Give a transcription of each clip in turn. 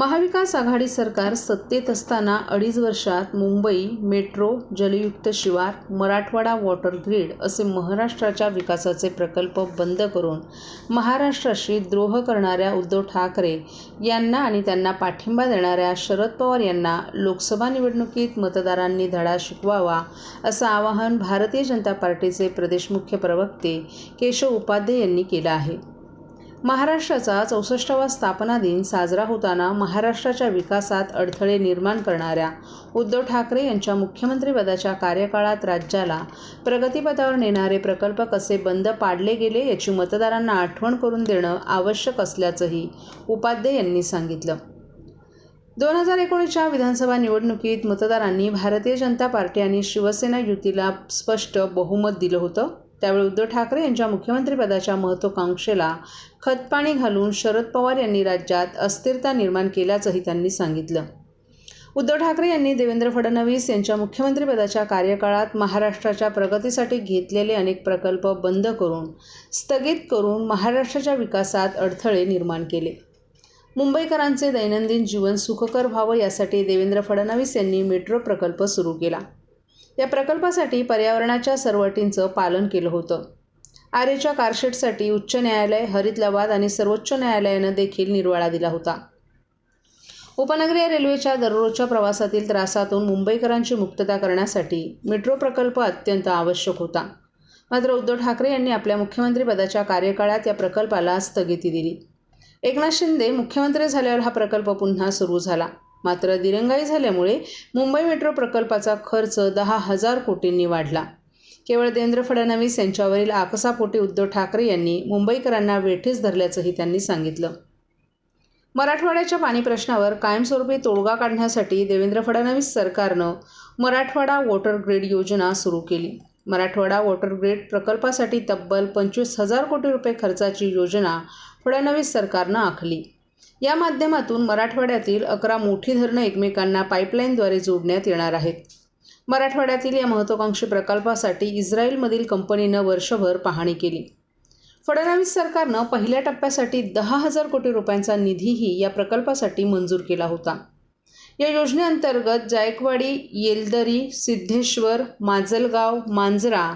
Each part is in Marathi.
महाविकास आघाडी सरकार सत्तेत असताना अडीच वर्षात मुंबई मेट्रो जलयुक्त शिवार मराठवाडा वॉटर ग्रीड असे महाराष्ट्राच्या विकासाचे प्रकल्प बंद करून महाराष्ट्राशी द्रोह करणाऱ्या उद्धव ठाकरे यांना आणि त्यांना पाठिंबा देणाऱ्या शरद पवार यांना लोकसभा निवडणुकीत मतदारांनी धडा शिकवावा असं आवाहन भारतीय जनता पार्टीचे प्रदेश मुख्य प्रवक्ते केशव उपाध्ये यांनी केलं आहे. महाराष्ट्राचा चौसष्टावा स्थापना दिन साजरा होताना महाराष्ट्राच्या विकासात अडथळे निर्माण करणाऱ्या उद्धव ठाकरे यांच्या मुख्यमंत्रीपदाच्या कार्यकाळात राज्याला प्रगतीपथावर नेणारे प्रकल्प कसे बंद पाडले गेले याची मतदारांना आठवण करून देणं आवश्यक असल्याचंही उपाध्ये यांनी सांगितलं. दोन हजार एकोणीसच्या विधानसभा निवडणुकीत मतदारांनी भारतीय जनता पार्टी आणि शिवसेना युतीला स्पष्ट बहुमत दिलं होतं. त्यावेळी उद्धव ठाकरे यांच्या मुख्यमंत्रीपदाच्या महत्त्वाकांक्षेला खतपाणी घालून शरद पवार यांनी राज्यात अस्थिरता निर्माण केल्याचंही त्यांनी सांगितलं. उद्धव ठाकरे यांनी देवेंद्र फडणवीस यांच्या मुख्यमंत्रीपदाच्या कार्यकाळात महाराष्ट्राच्या प्रगतीसाठी घेतलेले अनेक प्रकल्प बंद करून स्थगित करून महाराष्ट्राच्या विकासात अडथळे निर्माण केले. मुंबईकरांचे दैनंदिन जीवन सुखकर व्हावं यासाठी देवेंद्र फडणवीस यांनी मेट्रो प्रकल्प सुरू केला. या प्रकल्पासाठी पर्यावरणाच्या सर्व अटींचं पालन केलं होतं. आरेच्या कारशेडसाठी उच्च न्यायालय हरित लवाद आणि सर्वोच्च न्यायालयानं देखील निर्वाळा दिला होता. उपनगरीय रेल्वेच्या दररोजच्या प्रवासातील त्रासातून मुंबईकरांची मुक्तता करण्यासाठी मेट्रो प्रकल्प अत्यंत आवश्यक होता. मात्र उद्धव ठाकरे यांनी आपल्या मुख्यमंत्रीपदाच्या कार्यकाळात या प्रकल्पाला स्थगिती दिली. एकनाथ शिंदे मुख्यमंत्री झाल्यावर हा प्रकल्प पुन्हा सुरू झाला. मात्र दिरंगाई झाल्यामुळे मुंबई मेट्रो प्रकल्पाचा खर्च दहा हजार कोटींनी वाढला. केवळ देवेंद्र फडणवीस यांच्यावरील आकसापोटी उद्धव ठाकरे यांनी मुंबईकरांना वेठीस धरल्याचंही त्यांनी सांगितलं. मराठवाड्याच्या पाणी प्रश्नावर कायमस्वरूपी तोडगा काढण्यासाठी देवेंद्र फडणवीस सरकारनं मराठवाडा वॉटर ग्रीड योजना सुरू केली. मराठवाडा वॉटर ग्रीड प्रकल्पासाठी तब्बल पंचवीस हजार कोटी रुपये खर्चाची योजना फडणवीस सरकारनं आखली. या माध्यमातून मराठवाड्यातील अकरा मोठी धरणं एकमेकांना पाईपलाईनद्वारे जोडण्यात येणार आहेत. मराठवाड्यातील या महत्त्वाकांक्षी प्रकल्पासाठी इस्रायलमधील कंपनीनं वर्षभर पाहणी केली. फडणवीस सरकारनं पहिल्या टप्प्यासाठी दहा हजार कोटी रुपयांचा निधीही या प्रकल्पासाठी मंजूर केला होता. या योजनेअंतर्गत जायकवाडी येलदरी सिद्धेश्वर माजलगाव मांजरा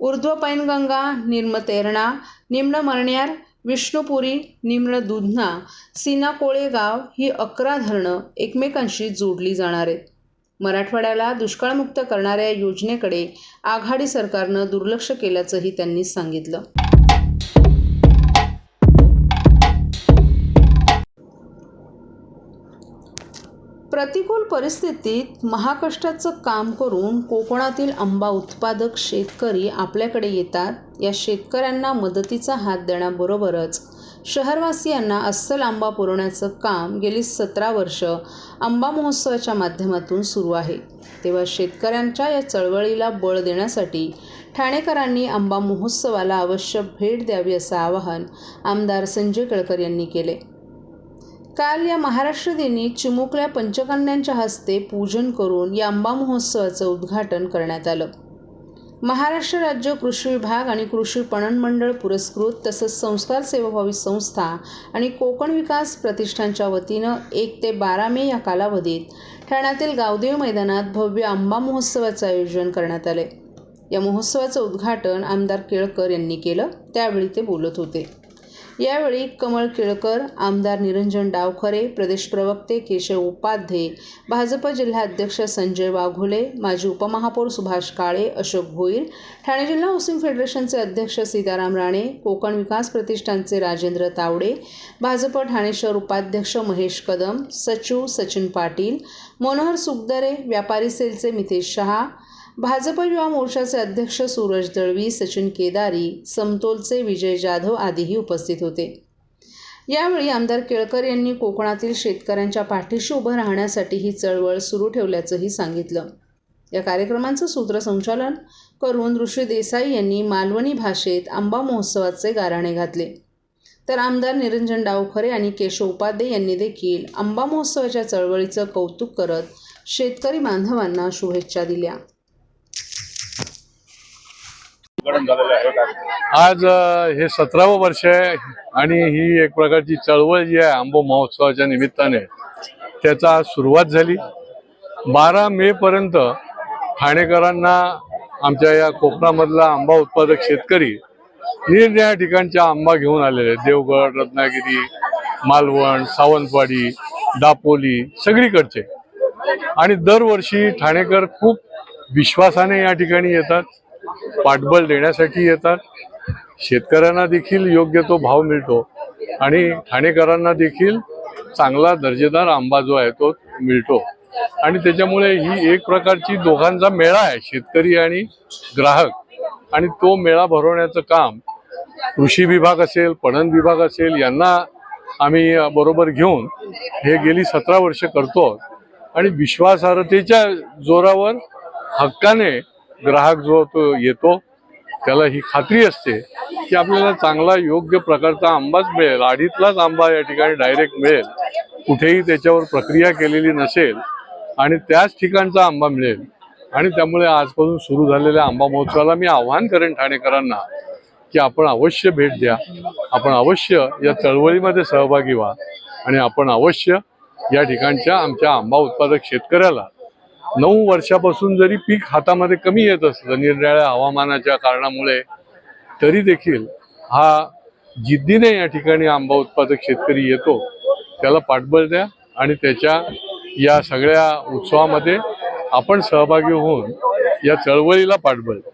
ऊर्ध्व पैनगंगा निम्न तेरणा निम्न मरण्यार विष्णुपुरी निम्न दुधना सीना कोळेगाव ही अकरा धरणं एकमेकांशी जोडली जाणार आहेत. मराठवाड्याला दुष्काळमुक्त करणाऱ्या योजनेकडे आघाडी सरकारनं दुर्लक्ष केल्याचंही त्यांनी सांगितलं. प्रतिकूल परिस्थितीत महाकष्टाचं काम करून कोकणातील आंबा उत्पादक शेतकरी आपल्याकडे येतात. या शेतकऱ्यांना मदतीचा हात देण्याबरोबरच शहरवासियांना अस्सल आंबा पुरवण्याचं काम गेली सतरा वर्ष आंबा महोत्सवाच्या माध्यमातून सुरू आहे. तेव्हा शेतकऱ्यांच्या या चळवळीला बळ देण्यासाठी ठाणेकरांनी आंबा महोत्सवाला अवश्य भेट द्यावी असं आवाहन आमदार संजय केळकर यांनी केले. काल या महाराष्ट्र दिनी चिमुकल्या पंचकन्यांच्या हस्ते पूजन करून या आंबा महोत्सवाचं उद्घाटन करण्यात आलं. महाराष्ट्र राज्य कृषी विभाग आणि कृषी पणन मंडळ पुरस्कृत तसंच संस्कार सेवाभावी संस्था आणि कोकण विकास प्रतिष्ठानच्या वतीनं एक ते बारा मे या कालावधीत ठाण्यातील गावदेव मैदानात भव्य आंबा महोत्सवाचं आयोजन करण्यात आले या महोत्सवाचं उद्घाटन आमदार केळकर यांनी केलं त्यावेळी ते बोलत होते. यावेळी कमळ केळकर आमदार निरंजन डावखरे प्रदेश प्रवक्ते केशव उपाध्ये भाजप जिल्हाध्यक्ष संजय वाघोले माजी उपमहापौर सुभाष काळे अशोक भोईर ठाणे जिल्हा हाऊसिंग फेडरेशनचे अध्यक्ष सीताराम राणे कोकण विकास प्रतिष्ठानचे राजेंद्र तावडे भाजप ठाणे शहर उपाध्यक्ष महेश कदम सचिव सचिन पाटील मनोहर सुखदरे व्यापारी सेलचे मितेश शहा भाजप युवा मोर्चाचे अध्यक्ष सूरज दळवी सचिन केदारी समतोलचे विजय जाधव आदीही उपस्थित होते. यावेळी आमदार केळकर यांनी कोकणातील शेतकऱ्यांच्या पाठीशी उभं राहण्यासाठी ही चळवळ सुरू ठेवल्याचंही सांगितलं. या कार्यक्रमांचं सूत्रसंचालन करून ऋषी देसाई यांनी मालवणी भाषेत आंबा महोत्सवाचे गाराणे घातले. तर आमदार निरंजन डावखरे आणि केशव उपाध्ये यांनी देखील आंबा महोत्सवाच्या चळवळीचं कौतुक करत शेतकरी बांधवांना शुभेच्छा दिल्या. नामकरण झालेलं आहे काय आज हे सतरावं वर्ष आहे आणि ही एक प्रकारची चळवळ जी आहे आंबो महोत्सवाच्या निमित्ताने त्याचा आज सुरुवात झाली. बारा मे पर्यंत ठाणेकरांना आमच्या या कोकणामधला आंबा उत्पादक शेतकरी निरनिराळ्या ठिकाणच्या आंबा घेऊन आलेले आहेत. देवगड रत्नागिरी मालवण सावंतवाडी दापोली सगळीकडचे. आणि दरवर्षी ठाणेकर खूप विश्वासाने या ठिकाणी येतात. पाठबळ देण्यासाठी येतात. शेतकऱ्यांना देखील योग्य तो भाव मिळतो. आणि ठाणेकरांना देखील चांगला दर्जेदार आंबा जो आहे तो मिळतो. आणि त्याच्यामुळे ही एक प्रकारची दोघांचा मेळा आहे शेतकरी आणि ग्राहक. आणि तो मेळा भरवण्याचं काम कृषी विभाग असेल पणन विभाग असेल यांना आम्ही बरोबर घेऊन हे गेली सतरा वर्ष करतो आणि विश्वासार्हतेच्या जोरावर हक्काने ग्राहक जो तो येतो त्याला ही खात्री असते की आपल्याला चांगला योग्य प्रकारचा आंबाच मिळेल. आडीतलाच आंबा या ठिकाणी डायरेक्ट मिळेल. कुठेही त्याच्यावर प्रक्रिया केलेली नसेल आणि त्याच ठिकाणचा आंबा मिळेल. आणि त्यामुळे आजपासून सुरू झालेल्या आंबा महोत्सवाला मी आव्हान करेन ठाणेकरांना की आपण अवश्य भेट द्या. आपण अवश्य या चळवळीमध्ये सहभागी व्हा आणि आपण अवश्य या ठिकाणच्या आमच्या आंबा उत्पादक शेतकऱ्याला नऊ वर्षापासून जरी पीक हातामध्ये कमी येत असलं निरनिराळ्या हवामानाच्या कारणामुळे तरी देखील हा जिद्दीने या ठिकाणी आंबा उत्पादक शेतकरी येतो त्याला पाठबळ द्या आणि त्याच्या या सगळ्या उत्सवामध्ये आपण सहभागी होऊन या चळवळीला पाठबळ द्या.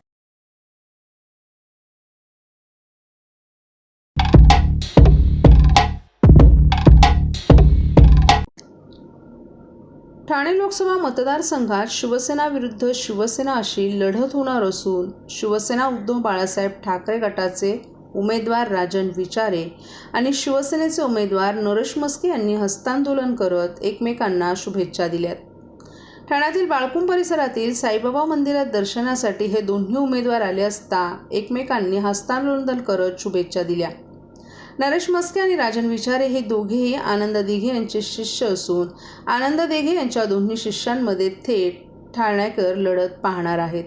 ठाणे लोकसभा मतदारसंघात शिवसेना विरुद्ध शिवसेना अशी लढत होणार असून शिवसेना उद्धव बाळासाहेब ठाकरे गटाचे उमेदवार राजन विचारे आणि शिवसेनेचे उमेदवार नरेश मस्के यांनी हस्तांदोलन करत एकमेकांना शुभेच्छा दिल्यात. ठाण्यातील बाळकुंभ परिसरातील साईबाबा मंदिरात दर्शनासाठी हे दोन्ही उमेदवार आले असता एकमेकांनी हस्तांदोलन करत शुभेच्छा दिल्या. नरेश मस्के आणि राजन विचारे हे दोघेही आनंद दिघे यांचे शिष्य असून आनंद दिघे यांच्या दोन्ही शिष्यांमध्ये थेट ठाण्याकर लढत पाहणार आहेत.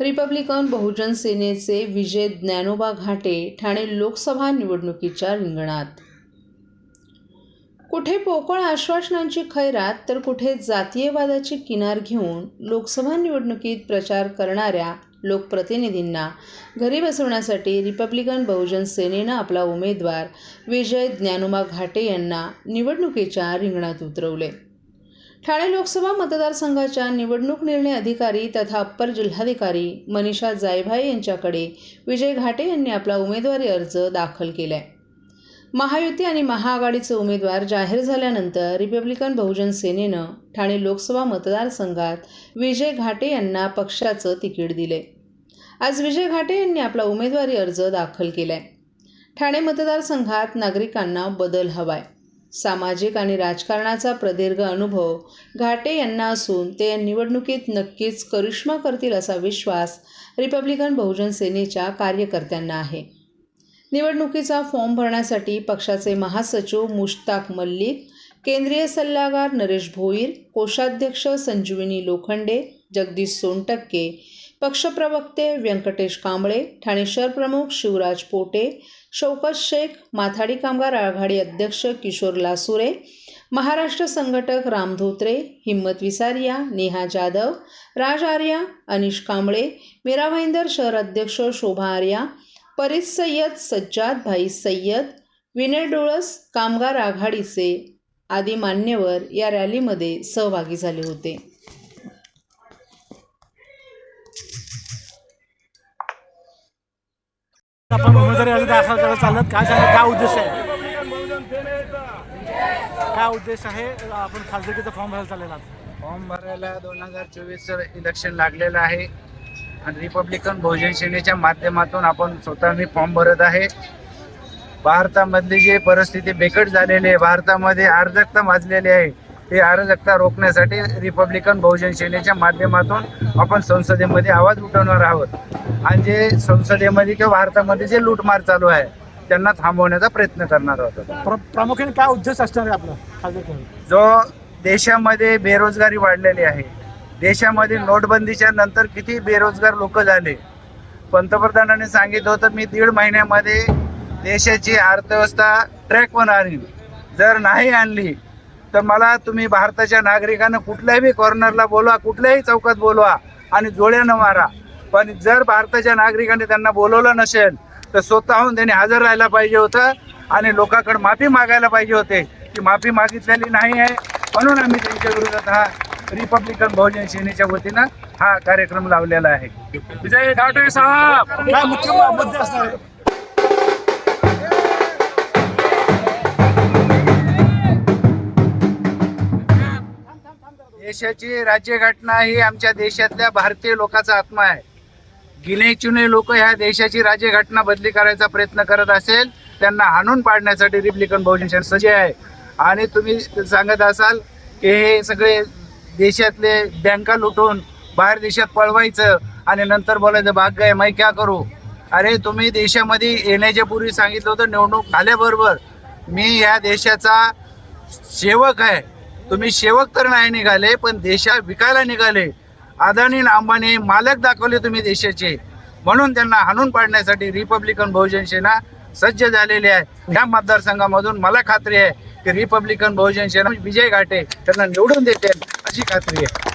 रिपब्लिकन बहुजन सेनेचे विजय ज्ञानोबा घाटे ठाणे लोकसभा निवडणुकीच्या रिंगणात. कुठे पोकळ आश्वासनांची खैरात तर कुठे जातीयवादाची किनार घेऊन लोकसभा निवडणुकीत प्रचार करणाऱ्या लोकप्रतिनिधींना घरी बसवण्यासाठी रिपब्लिकन बहुजन सेनेनं आपला उमेदवार विजय ज्ञानुमा घाटे यांना निवडणुकीच्या रिंगणात उतरवले. ठाणे लोकसभा मतदारसंघाच्या निवडणूक निर्णय अधिकारी तथा अप्पर जिल्हाधिकारी मनीषा जायभाये यांच्याकडे विजय घाटे यांनी आपला उमेदवारी अर्ज दाखल केला आहे महायुती आणि महाआघाडीचे उमेदवार जाहीर झाल्यानंतर रिपब्लिकन बहुजन सेनेनं ठाणे लोकसभा मतदारसंघात विजय घाटे यांना पक्षाचं तिकीट दिले. आज विजय घाटे यांनी आपला उमेदवारी अर्ज दाखल केलाय. ठाणे मतदारसंघात नागरिकांना बदल हवाय. सामाजिक आणि राजकारणाचा प्रदीर्घ अनुभव घाटे यांना असून ते या निवडणुकीत नक्कीच करिश्मा करतील असा विश्वास रिपब्लिकन बहुजन सेनेच्या कार्यकर्त्यांना आहे. निवडणुकीचा फॉर्म भरण्यासाठी पक्षाचे महासचिव मुश्ताक मल्लिक केंद्रीय सल्लागार नरेश भोईर कोषाध्यक्ष संजीवनी लोखंडे जगदीश सोनटक्के पक्षप्रवक्ते व्यंकटेश कांबळे ठाणे शहर प्रमुख शिवराज पोटे शौकत शेख माथाडी कामगार आघाडी अध्यक्ष किशोर लासुरे महाराष्ट्र संघटक राम धोत्रे हिम्मत विसारिया नेहा जाधव राज आर्या अनिश कांबळे मीरा भाईंदर शहर अध्यक्ष शोभा आर्या परित सय्यद सज्जाद भाई सय्यद विनय डोळस कामगार आघाडीचे आदी मान्यवर या रॅलीमध्ये सहभागी झाले होते. आपण उमेदवारी अर्ज दाखल करत चालत काय सांगा काय उद्देश आहे? काय उद्देश आहे? आपण खासदारकीचा फॉर्म भरायला चाललेला. फॉर्म भरायला दोन हजार चोवीसचं इलेक्शन लागलेलं आहे. आणि रिपब्लिकन बहुजन सेनेच्या माध्यमातून आपण स्वतः मी फॉर्म भरत आहे. भारतामधली जी परिस्थिती बिकट झालेली आहे भारतामध्ये अराजकता माजलेली आहे ही अराजकता रोखण्यासाठी रिपब्लिकन बहुजन सेनेच्या माध्यमातून आपण संसदेमध्ये आवाज उठवणार आहोत. आणि जे संसदेमध्ये किंवा भारतामध्ये जे लूटमार चालू आहे त्यांना थांबवण्याचा प्रयत्न करणार आहोत प्र- प्रामुख्याने काय उद्देश असणार आहे आपला जो देशामध्ये बेरोजगारी वाढलेली आहे देशामध्ये नोटबंदीच्या नंतर किती बेरोजगार लोक झाले? पंतप्रधानांनी सांगितलं होतं मी दीड महिन्यामध्ये देशाची अर्थव्यवस्था ट्रॅकवर आणीन. जर नाही आणली तर मला तुम्ही भारताच्या नागरिकांना कुठल्याही कॉर्नरला बोलवा कुठल्याही चौकात बोलवा आणि जोड्यानं मारा. पण जर भारताच्या नागरिकांनी त्यांना बोलवलं नसेल तर स्वतःहून त्यांनी हजर राहायला पाहिजे होतं आणि लोकांकडे माफी मागायला पाहिजे होते. ती माफी मागितलेली नाही आहे म्हणून आम्ही त्यांच्या विरोधात हा रिपब्लिकन बहुजन सेनेच्या वतीनं हा कार्यक्रम लावलेला आहे. विजय घाटे साहेब! मुख्य मुद्दे असणार आहे देशाची राज्यघटना ही आमच्या देशातल्या भारतीय लोकांचा आत्मा आहे. गिने चुने लोक ह्या देशाची राज्यघटना बदली करायचा प्रयत्न करत असेल त्यांना हाणून पाडण्यासाठी रिपब्लिकन बहुजन सज्ज आहे. आणि तुम्ही सांगत असाल की हे सगळे देशातले बँका लुटून बाहेर देशात पळवायचं आणि नंतर बोलायचं भाग्य आहे मै क्या करू? अरे तुम्ही देशामध्ये येण्याच्या पूर्वी सांगितलं होतं निवडणूक झाल्याबरोबर मी या देशाचा सेवक आहे. तुम्ही सेवक तर नाही निघाले पण देशा विकायला निघाले. अदानी अंबानी मालक दाखवले तुम्ही देशाचे. म्हणून त्यांना हाणून पाडण्यासाठी रिपब्लिकन बहुजन सेना सज्ज झालेली आहे. ह्या मतदारसंघामधून मला खात्री आहे की रिपब्लिकन बहुजन सेना विजय घाटे त्यांना निवडून देते अशी खात्री आहे